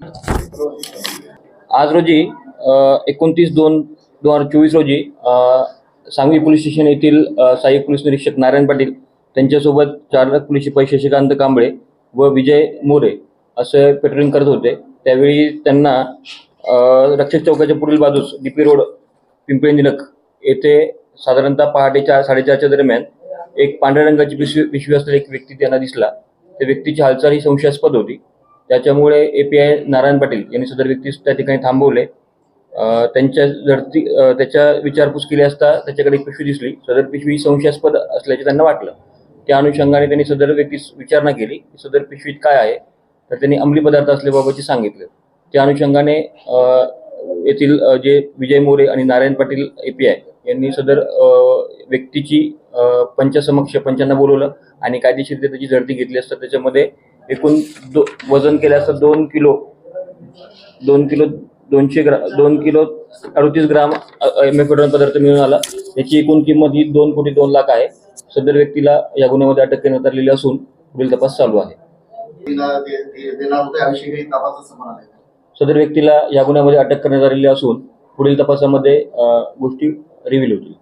आज रोजी एकोणतीस दोन दोन हजार चोवीस रोजी सांगवी पोलीस स्टेशन येथील सहाय्यक पोलीस निरीक्षक नारायण पाटील त्यांच्यासोबत चार पोलीस शिपाई शशिकांत कांबळे व विजय मोरे असे पेट्रोलिंग करत होते. त्यावेळी त्यांना रक्षक चौकाच्या पुढील बाजूस डीपी रोड पिंपळे निलक येथे साधारणतः पहाटे चार साडेचारच्या दरम्यान एक पांढऱ्या रंगाची पिशवी पिशवी असलेला एक व्यक्ती त्यांना दिसला. त्या व्यक्तीची हालचाल ही संशयास्पद होती. त्याच्यामुळे आय नारायण पाटील यांनी सदर व्यक्तीस त्या ठिकाणी थांबवले. अ, त्यांच्या झडती अ, त्याच्या विचारपूस केली असता त्याच्याकडे एक पिशवी दिसली. सदर पिशवी संशयास्पद असल्याचे त्यांना वाटलं. त्या अनुषंगाने त्यांनी सदर व्यक्तीस विचारणा केली. की सदर पिशवीत काय आहे? तर त्यांनी अंमली पदार्थ असल्याबाबतचे सांगितलं. त्या अनुषंगाने अ, येथील अ, जे विजय मोरे आणि Narayan Patil A P I यांनी सदर अ, व्यक्तीची अ, पंचासमक्ष पंचांना बोलवलं आणि कायदेशीर त्याची झडती घेतली असता त्याच्यामध्ये एकूण दो वजन केलं असतं दोन किलो दोन किलो दोनशे ग्रा दोन किलो अडतीस ग्राम एम पदार्थ मिळून आला. याची एकूण किंमत ही दोन कोटी दोन लाख आहे. सदर व्यक्तीला या गुन्ह्यामध्ये अटक करण्यात आलेली असून पुढील तपास चालू आहे. सदर व्यक्तीला या गुन्ह्यामध्ये अटक करण्यात आलेली असून पुढील तपासामध्ये गोष्टी रिव्हील होतील.